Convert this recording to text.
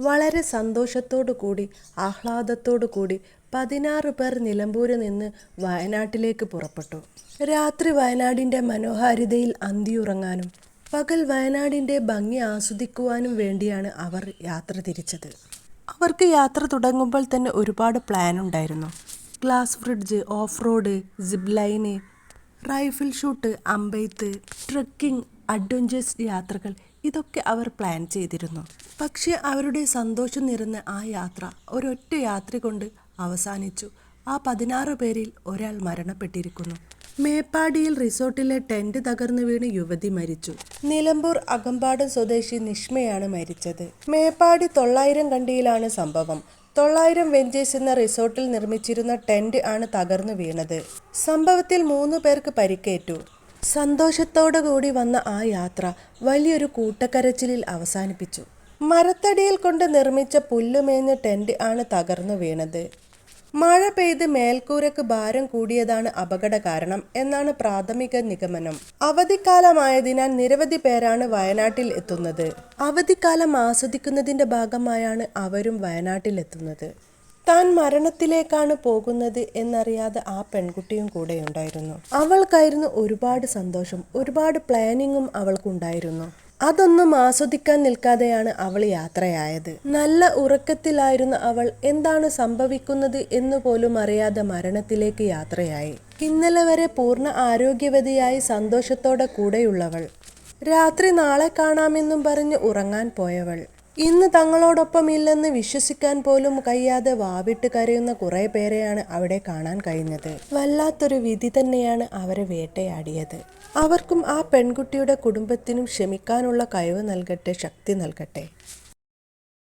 വളരെ സന്തോഷത്തോടു കൂടി ആഹ്ലാദത്തോടു കൂടി പതിനാറ് പേർ നിലമ്പൂരിൽ നിന്ന് വയനാട്ടിലേക്ക് പുറപ്പെട്ടു. രാത്രി വയനാടിന്റെ മനോഹാരിതയിൽ അന്തിയുറങ്ങാനും പകൽ വയനാടിന്റെ ഭംഗി ആസ്വദിക്കുവാനും വേണ്ടിയാണ് അവർ യാത്ര തിരിച്ചത്. അവർക്ക് യാത്ര തുടങ്ങുമ്പോൾ തന്നെ ഒരുപാട് പ്ലാൻ ഉണ്ടായിരുന്നു. Glass bridge off road zip rifle shoot അമ്പെയ്ത്ത് trekking adventures യാത്രകൾ ഇതൊക്കെ അവർ പ്ലാൻ ചെയ്തിരുന്നു. പക്ഷേ അവരുടെ സന്തോഷം നിറഞ്ഞ ആ യാത്ര ഒരൊറ്റ യാത്ര കൊണ്ട് അവസാനിച്ചു. ആ പതിനാറ് പേരിൽ ഒരാൾ മരണപ്പെട്ടിരിക്കുന്നു. മേപ്പാടിയിൽ റിസോർട്ടിലെ ടെന്റ് തകർന്നു വീണ് യുവതി മരിച്ചു. നിലമ്പൂർ അകമ്പാടം സ്വദേശി നിഷ്മയാണ് മരിച്ചത്. മേപ്പാടി തൊള്ളായിരം കണ്ടിയിലാണ് സംഭവം. തൊള്ളായിരം വെഞ്ചേഴ്സ് എന്ന റിസോർട്ടിൽ നിർമ്മിച്ചിരുന്ന ടെന്റ് ആണ് തകർന്നു വീണത്. സംഭവത്തിൽ മൂന്ന് പേർക്ക് പരിക്കേറ്റു. സന്തോഷത്തോടു കൂടി വന്ന ആ യാത്ര വലിയൊരു കൂട്ടക്കരച്ചിലിൽ അവസാനിപ്പിച്ചു. മരത്തടിയിൽ കൊണ്ട് നിർമ്മിച്ച പുല്ലുമേഞ്ഞ ടെന്റ് ആണ് തകർന്നു വീണത്. മഴ പെയ്ത് മേൽക്കൂരക്ക് ഭാരം കൂടിയതാണ് അപകട കാരണം എന്നാണ് പ്രാഥമിക നിഗമനം. അവധിക്കാലമായതിനാൽ നിരവധി പേരാണ് വയനാട്ടിൽ എത്തുന്നത്. അവധിക്കാലം ആസ്വദിക്കുന്നതിന്റെ ഭാഗമായാണ് അവരും വയനാട്ടിൽ എത്തുന്നത് താൻ മരണത്തിലേക്കാണ് പോകുന്നത് എന്നറിയാതെ ആ പെൺകുട്ടിയും കൂടെ ഉണ്ടായിരുന്നു. അവൾക്കായിരുന്നു ഒരുപാട് സന്തോഷം ഒരുപാട് പ്ലാനിങ്ങും അവൾക്കുണ്ടായിരുന്നു. അതൊന്നും ആസ്വദിക്കാൻ നിൽക്കാതെയാണ് അവൾ യാത്രയായത്. നല്ല ഉറക്കത്തിലായിരുന്ന അവൾ എന്താണ് സംഭവിക്കുന്നത് എന്ന് പോലും അറിയാതെ മരണത്തിലേക്ക് യാത്രയായി. ഇന്നലെ വരെ പൂർണ ആരോഗ്യവതിയായി സന്തോഷത്തോടെ കൂടെയുള്ളവൾ. രാത്രി നാളെ കാണാമെന്നും പറഞ്ഞ് ഉറങ്ങാൻ പോയവൾ. ഇന്ന് തങ്ങളോടൊപ്പം ഇല്ലെന്ന് വിശ്വസിക്കാൻ പോലും കഴിയാതെ വാവിട്ട് കരയുന്ന കുറെ പേരെയാണ് അവിടെ കാണാൻ കഴിഞ്ഞത്. വല്ലാത്തൊരു വിധി തന്നെയാണ് അവരെ വേട്ടയാടിയത്. അവർക്കും ആ പെൺകുട്ടിയുടെ കുടുംബത്തിനും ക്ഷമിക്കാനുള്ള കഴിവ് നൽകട്ടെ ശക്തി നൽകട്ടെ.